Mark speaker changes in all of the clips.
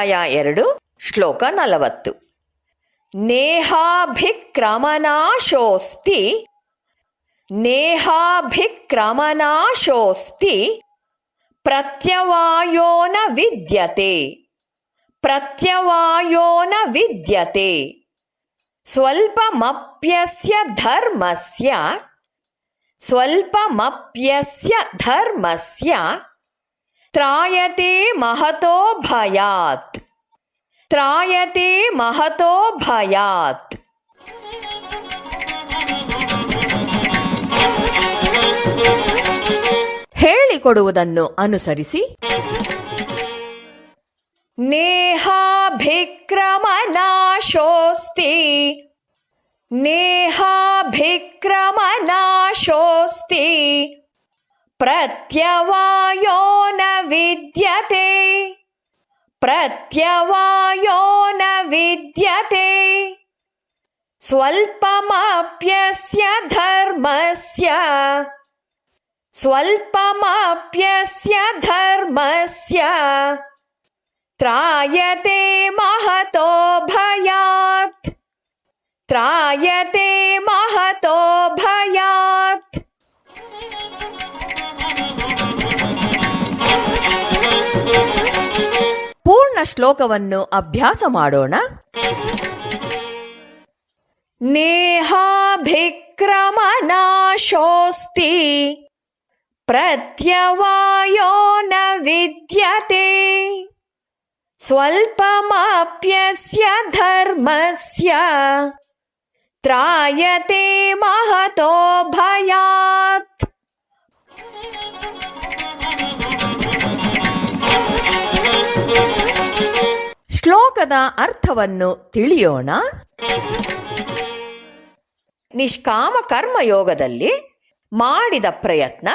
Speaker 1: ಅಧ್ಯಾಯ ಎರಡು ಶ್ಲೋಕ ನಲವತ್ತು. ನೇಹಾಭಿಕ್ರಮನಾಶೋಸ್ತಿ ನೇಹಾಭಿಕ್ರಮನಾಶೋಸ್ತಿ ಪ್ರತ್ಯವಾಯೋನ ವಿದ್ಯತೆ ಪ್ರತ್ಯವಾಯೋನ ವಿದ್ಯತೆ. ಸ್ವಲ್ಪಮಪ್ಯಸ್ಯ ಧರ್ಮಸ್ಯ ಸ್ವಲ್ಪಮಪ್ಯಸ್ಯ ಧರ್ಮಸ್ಯ ತ್ರಾಯತೆ ಮಹತೋ ಭಯಾತ್. ತ್ರಾಯತೆ ಮಹತೋ ಭಯಾತ್. ಹೇಳಿಕೊಡುವುದನ್ನು ಅನುಸರಿಸಿ. ನೇಹಾಭಿಕ್ರಮನಾಶೋಸ್ತಿ. ನೇಹಾಭಿಕ್ರಮನಾಶೋಸ್ತಿ. ಪ್ರತ್ಯವಾಯೋ ನ ವಿದ್ಯತೆ ಪ್ರತ್ಯವಾಯೋ ನ ವಿದ್ಯತೆ ಸ್ವಲ್ಪಮಪ್ಯಸ್ಯ ಧರ್ಮಸ್ಯ ಸ್ವಲ್ಪಮಪ್ಯಸ್ಯ ಧರ್ಮಸ್ಯ ತ್ರಾಯತೆ ಮಹತೋ ಭಯಾತ್ ತ್ರಾಯತೆ ಮಹತೋ ಶ್ಲೋಕವನ್ನು ಅಭ್ಯಾಸ ಮಾಡೋಣ. ನೇಹಾಭಿಕ್ರಮನಾಶೋಸ್ತಿ ಪ್ರತ್ಯವಾಯೋ ನ ವಿದ್ಯತೆ ಸ್ವಲ್ಪಮಾಪ್ಯಸ್ಯ ಧರ್ಮಸ್ಯ ತ್ರಾಯತೆ ಮಹತೋ ಭಯಾತ್ ಶ್ಲೋಕದ ಅರ್ಥವನ್ನು ತಿಳಿಯೋಣ. ನಿಷ್ಕಾಮ ಕರ್ಮಯೋಗದಲ್ಲಿ ಮಾಡಿದ ಪ್ರಯತ್ನ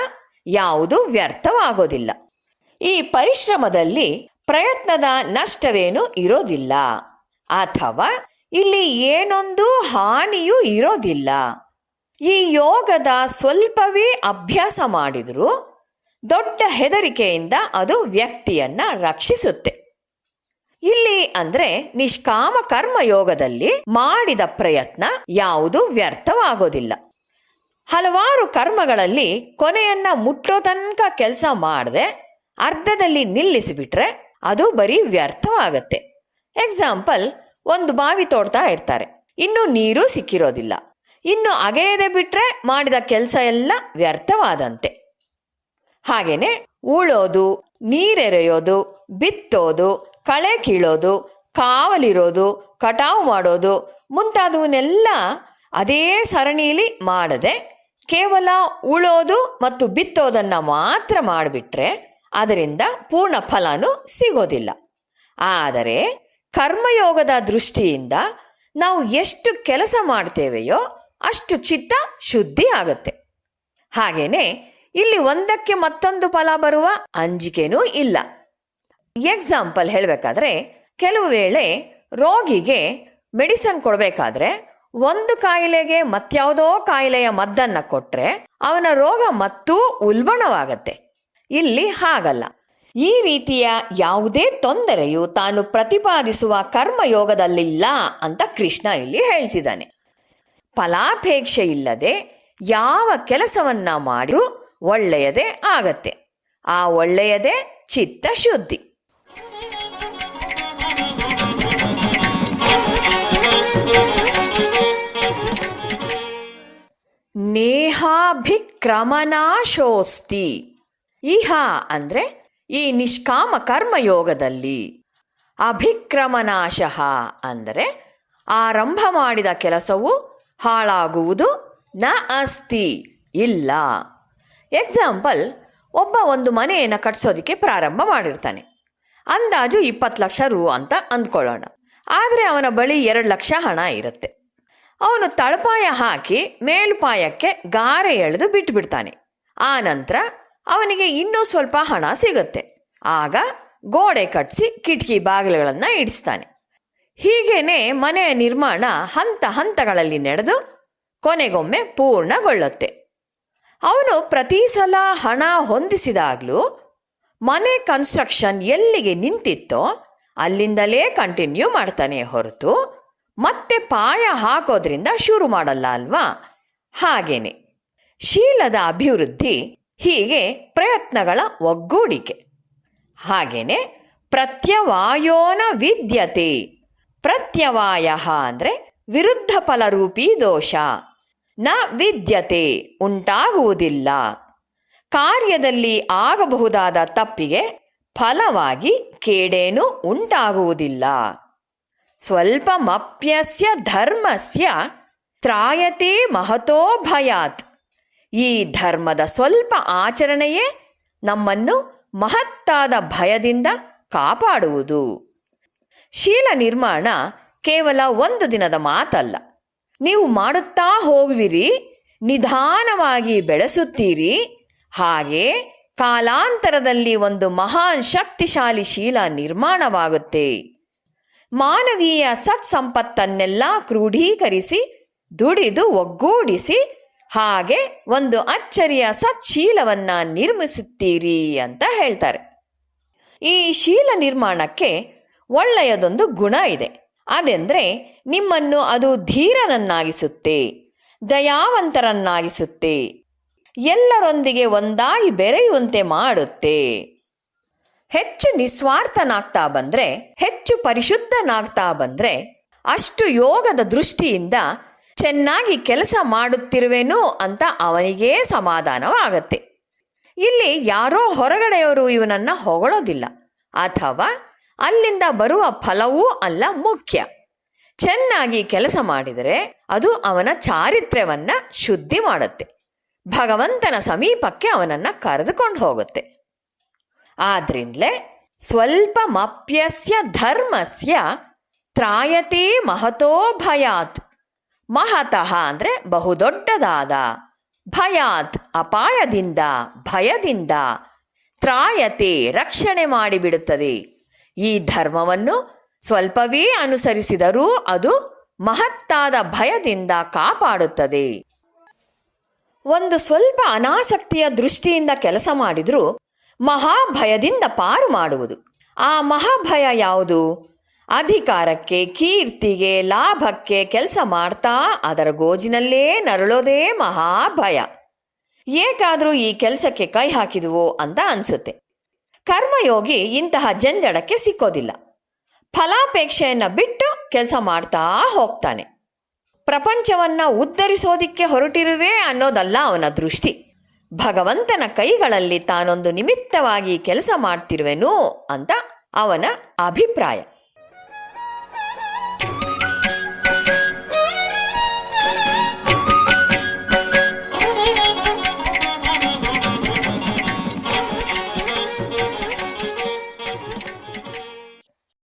Speaker 1: ಯಾವುದು ವ್ಯರ್ಥವಾಗೋದಿಲ್ಲ. ಈ ಪರಿಶ್ರಮದಲ್ಲಿ ಪ್ರಯತ್ನದ ನಷ್ಟವೇನು ಇರೋದಿಲ್ಲ. ಅಥವಾ ಇಲ್ಲಿ ಏನೊಂದು ಹಾನಿಯೂ ಇರೋದಿಲ್ಲ. ಈ ಯೋಗದ ಸ್ವಲ್ಪವೇ ಅಭ್ಯಾಸ ಮಾಡಿದರೂ ದೊಡ್ಡ ಹೆದರಿಕೆಯಿಂದ ಅದು ವ್ಯಕ್ತಿಯನ್ನ ರಕ್ಷಿಸುತ್ತೆ. ಇಲ್ಲಿ ಅಂದ್ರೆ ನಿಷ್ಕಾಮ ಕರ್ಮ ಯೋಗದಲ್ಲಿ ಮಾಡಿದ ಪ್ರಯತ್ನ ಯಾವುದು ವ್ಯರ್ಥವಾಗೋದಿಲ್ಲ. ಹಲವಾರು ಕರ್ಮಗಳಲ್ಲಿ ಕೊನೆಯನ್ನ ಮುಟ್ಟೋ ತನಕ ಕೆಲಸ ಮಾಡದೆ ಅರ್ಧದಲ್ಲಿ ನಿಲ್ಲಿಸಿಬಿಟ್ರೆ ಅದು ಬರೀ ವ್ಯರ್ಥವಾಗತ್ತೆ. ಎಕ್ಸಾಂಪಲ್ ಒಂದು ಬಾವಿ ತೋಡ್ತಾ ಇರ್ತಾರೆ. ಇನ್ನು ನೀರು ಸಿಕ್ಕಿರೋದಿಲ್ಲ. ಇನ್ನು ಅಗೆಯದೆ ಬಿಟ್ರೆ ಮಾಡಿದ ಕೆಲಸ ಎಲ್ಲ ವ್ಯರ್ಥವಾದಂತೆ. ಹಾಗೇನೆ ಉಳೋದು ನೀರೆರೆಯೋದು, ಬಿತ್ತೋದು, ಕಳೆ ಕೀಳೋದು, ಕಾವಲಿರೋದು, ಕಟಾವು ಮಾಡೋದು ಮುಂತಾದವನ್ನೆಲ್ಲ ಅದೇ ಸರಣಿಯಲ್ಲಿ ಮಾಡದೆ ಕೇವಲ ಉಳೋದು ಮತ್ತು ಬಿತ್ತೋದನ್ನ ಮಾತ್ರ ಮಾಡಿಬಿಟ್ರೆ ಅದರಿಂದ ಪೂರ್ಣ ಫಲನೂ ಸಿಗೋದಿಲ್ಲ. ಆದರೆ ಕರ್ಮಯೋಗದ ದೃಷ್ಟಿಯಿಂದ ನಾವು ಎಷ್ಟು ಕೆಲಸ ಮಾಡ್ತೇವೆಯೋ ಅಷ್ಟು ಚಿತ್ತ ಶುದ್ಧಿ ಆಗುತ್ತೆ. ಹಾಗೇನೆ ಇಲ್ಲಿ ಒಂದಕ್ಕೆ ಮತ್ತೊಂದು ಫಲ ಬರುವ ಅಂಜಿಕೆನೂ ಇಲ್ಲ. ಎಕ್ಸಾಂಪಲ್ ಹೇಳಬೇಕಾದ್ರೆ, ಕೆಲವು ವೇಳೆ ರೋಗಿಗೆ ಮೆಡಿಸನ್ ಕೊಡಬೇಕಾದ್ರೆ, ಒಂದು ಕಾಯಿಲೆಗೆ ಮತ್ಯಾವುದೋ ಕಾಯಿಲೆಯ ಮದ್ದನ್ನ ಕೊಟ್ರೆ, ಅವನ ರೋಗ ಮತ್ತೂ ಉಲ್ಬಣವಾಗತ್ತೆ. ಇಲ್ಲಿ ಹಾಗಲ್ಲ. ಈ ರೀತಿಯ ಯಾವುದೇ ತೊಂದರೆಯು ತಾನು ಪ್ರತಿಪಾದಿಸುವ ಕರ್ಮಯೋಗದಲ್ಲಿಲ್ಲ ಅಂತ ಕೃಷ್ಣ ಇಲ್ಲಿ ಹೇಳ್ತಿದ್ದಾನೆ. ಫಲಾಪೇಕ್ಷೆ ಇಲ್ಲದೆ ಯಾವ ಕೆಲಸವನ್ನ ಮಾಡಿರೂ ಒಳ್ಳೆಯದೇ ಆಗತ್ತೆ. ಆ ಒಳ್ಳೆಯದೇ ಚಿತ್ತ ಶುದ್ಧಿ. ನೇಹಾಭಿಕ್ರಮನಾಶೋಸ್ತಿ. ಇಹ ಅಂದ್ರೆ ಈ ನಿಷ್ಕಾಮ ಕರ್ಮಯೋಗದಲ್ಲಿ. ಅಭಿಕ್ರಮನಾಶಃ ಅಂದರೆ ಆರಂಭ ಮಾಡಿದ ಕೆಲಸವು ಹಾಳಾಗುವುದು ನ ಅಸ್ತಿ, ಇಲ್ಲ. ಎಕ್ಸಾಂಪಲ್ ಒಬ್ಬ ಒಂದು ಮನೆಯನ್ನು ಕಟ್ಸೋದಕ್ಕೆ ಪ್ರಾರಂಭ ಮಾಡಿರ್ತಾನೆ. ಅಂದಾಜು ಇಪ್ಪತ್ತು ಲಕ್ಷ ರು ಅಂತ ಅಂದ್ಕೊಳ್ಳೋಣ. ಆದರೆ ಅವನ ಬಳಿ ಎರಡು ಲಕ್ಷ ಹಣ ಇರುತ್ತೆ. ಅವನು ತಳಪಾಯ ಹಾಕಿ ಮೇಲುಪಾಯಕ್ಕೆ ಗಾರೆ ಎಳೆದು ಬಿಟ್ಟುಬಿಡ್ತಾನೆ ಆ ನಂತರ ಅವನಿಗೆ ಇನ್ನೂ ಸ್ವಲ್ಪ ಹಣ ಸಿಗುತ್ತೆ. ಆಗ ಗೋಡೆ ಕಟ್ಟಿಸಿ ಕಿಟಕಿ ಬಾಗಿಲುಗಳನ್ನು ಇಡಿಸ್ತಾನೆ. ಹೀಗೇನೆ ಮನೆಯ ನಿರ್ಮಾಣ ಹಂತ ಹಂತಗಳಲ್ಲಿ ನಡೆದು ಕೊನೆಗೊಮ್ಮೆ ಪೂರ್ಣಗೊಳ್ಳುತ್ತೆ. ಅವನು ಪ್ರತಿ ಸಲ ಹಣ ಹೊಂದಿಸಿದಾಗಲೂ ಮನೆ ಕನ್ಸ್ಟ್ರಕ್ಷನ್ ಎಲ್ಲಿಗೆ ನಿಂತಿತ್ತೋ ಅಲ್ಲಿಂದಲೇ ಕಂಟಿನ್ಯೂ ಮಾಡ್ತಾನೆ ಹೊರತು ಮತ್ತೆ ಪಾಯ ಹಾಕೋದ್ರಿಂದ ಶುರು ಮಾಡಲ್ಲ ಅಲ್ವಾ? ಹಾಗೇನೆ. ಶೀಲದ ಅಭಿವೃದ್ಧಿ ಹೀಗೆ ಪ್ರಯತ್ನಗಳ ಒಗ್ಗೂಡಿಕೆ. ಹಾಗೇನೆ ಪ್ರತ್ಯವಾಯೋನ ವಿದ್ಯತೆ. ಪ್ರತ್ಯವಾಯ ಅಂದರೆ ವಿರುದ್ಧ ಫಲರೂಪಿ ದೋಷ. ನ ವಿದ್ಯತೆ ಉಂಟಾಗುವುದಿಲ್ಲ. ಕಾರ್ಯದಲ್ಲಿ ಆಗಬಹುದಾದ ತಪ್ಪಿಗೆ ಫಲವಾಗಿ ಕೇಡೇನು ಉಂಟಾಗುವುದಿಲ್ಲ. ಸ್ವಲ್ಪ ಮಪ್ಯಸ್ಯ ಧರ್ಮಸ್ಯ ತ್ರಾಯತೆ ಮಹತೋ ಭಯಾತ್. ಈ ಧರ್ಮದ ಸ್ವಲ್ಪ ಆಚರಣೆಯೇ ನಮ್ಮನ್ನು ಮಹತ್ತಾದ ಭಯದಿಂದ ಕಾಪಾಡುವುದು. ಶೀಲ ನಿರ್ಮಾಣ ಕೇವಲ ಒಂದು ದಿನದ ಮಾತಲ್ಲ. ನೀವು ಮಾಡುತ್ತಾ ಹೋಗುವಿರಿ, ನಿಧಾನವಾಗಿ ಬೆಳೆಸುತ್ತೀರಿ. ಹಾಗೆ ಕಾಲಾಂತರದಲ್ಲಿ ಒಂದು ಮಹಾನ್ ಶಕ್ತಿಶಾಲಿ ಶೀಲ ನಿರ್ಮಾಣವಾಗುತ್ತೆ. ಮಾನವೀಯ ಸತ್ಸಂಪತ್ತನ್ನೆಲ್ಲ ಕ್ರೋಢೀಕರಿಸಿ, ದುಡಿದು ಒಗ್ಗೂಡಿಸಿ, ಹಾಗೆ ಒಂದು ಅಚ್ಚರಿಯ ಸತ್ಶೀಲವನ್ನ ನಿರ್ಮಿಸುತ್ತೀರಿ ಅಂತ ಹೇಳ್ತಾರೆ. ಈ ಶೀಲ ನಿರ್ಮಾಣಕ್ಕೆ ಒಳ್ಳೆಯದೊಂದು ಗುಣ ಇದೆ. ಅದೆಂದರೆ ನಿಮ್ಮನ್ನು ಅದು ಧೀರನನ್ನಾಗಿಸುತ್ತೆ, ದಯಾವಂತರನ್ನಾಗಿಸುತ್ತೆ, ಎಲ್ಲರೊಂದಿಗೆ ಒಂದಾಗಿ ಬೆರೆಯುವಂತೆ ಮಾಡುತ್ತೆ. ಹೆಚ್ಚು ನಿಸ್ವಾರ್ಥನಾಗ್ತಾ ಬಂದರೆ, ಹೆಚ್ಚು ಪರಿಶುದ್ಧನಾಗ್ತಾ ಬಂದರೆ, ಅಷ್ಟು ಯೋಗದ ದೃಷ್ಟಿಯಿಂದ ಚೆನ್ನಾಗಿ ಕೆಲಸ ಮಾಡುತ್ತಿರುವೆನು ಅಂತ ಅವನಿಗೇ ಸಮಾಧಾನವಾಗತ್ತೆ. ಇಲ್ಲಿ ಯಾರೋ ಹೊರಗಡೆಯವರು ಇವನನ್ನು ಹೊಗಳೋದಿಲ್ಲ, ಅಥವಾ ಅಲ್ಲಿಂದ ಬರುವ ಫಲವೂ ಅಲ್ಲ, ಮುಖ್ಯ. ಚೆನ್ನಾಗಿ ಕೆಲಸ ಮಾಡಿದರೆ ಅದು ಅವನ ಚಾರಿತ್ರ್ಯವನ್ನ ಶುದ್ಧಿ ಮಾಡುತ್ತೆ. ಭಗವಂತನ ಸಮೀಪಕ್ಕೆ ಅವನನ್ನ ಕರೆದುಕೊಂಡು ಹೋಗುತ್ತೆ. ಆದ್ರಿಂದಲೇ ಸ್ವಲ್ಪ ಮಪ್ಯಸ್ಯ ಧರ್ಮಸ್ಯ ತ್ರಾಯತೆ ಮಹತೋ ಭಯಾತ್. ಮಹತಃ ಅಂದರೆ ಬಹುದೊಡ್ಡದಾದ, ಭಯಾತ್ ಅಪಾಯದಿಂದ, ಭಯದಿಂದ, ತ್ರಾಯತೆ ರಕ್ಷಣೆ ಮಾಡಿಬಿಡುತ್ತದೆ. ಈ ಧರ್ಮವನ್ನು ಸ್ವಲ್ಪವೇ ಅನುಸರಿಸಿದರೂ ಅದು ಮಹತ್ತಾದ ಭಯದಿಂದ ಕಾಪಾಡುತ್ತದೆ. ಒಂದು ಸ್ವಲ್ಪ ಅನಾಸಕ್ತಿಯ ದೃಷ್ಟಿಯಿಂದ ಕೆಲಸ ಮಾಡಿದರೂ ಮಹಾಭಯದಿಂದ ಪಾರು ಮಾಡುವುದು. ಆ ಮಹಾಭಯ ಯಾವುದು? ಅಧಿಕಾರಕ್ಕೆ, ಕೀರ್ತಿಗೆ, ಲಾಭಕ್ಕೆ ಕೆಲಸ ಮಾಡ್ತಾ ಅದರ ಗೋಜಿನಲ್ಲೇ ನರಳೋದೇ ಮಹಾಭಯ. ಏಕಾದರೂ ಈ ಕೆಲಸಕ್ಕೆ ಕೈ ಹಾಕಿದುವೋ ಅಂತ ಅನಿಸುತ್ತೆ. ಕರ್ಮಯೋಗಿ ಇಂತಹ ಜಂಜಡಕ್ಕೆ ಸಿಕ್ಕೋದಿಲ್ಲ. ಫಲಾಪೇಕ್ಷೆಯನ್ನು ಬಿಟ್ಟು ಕೆಲಸ ಮಾಡ್ತಾ ಹೋಗ್ತಾನೆ. ಪ್ರಪಂಚವನ್ನ ಉದ್ಧರಿಸೋದಿಕ್ಕೆ ಹೊರಟಿರುವೆ ಅನ್ನೋದಲ್ಲ ಅವನ ದೃಷ್ಟಿ. ಭಗವಂತನ ಕೈಗಳಲ್ಲಿ ತಾನೊಂದು ನಿಮಿತ್ತವಾಗಿ ಕೆಲಸ ಮಾಡ್ತಿರುವೆನು ಅಂತ ಅವನ ಅಭಿಪ್ರಾಯ.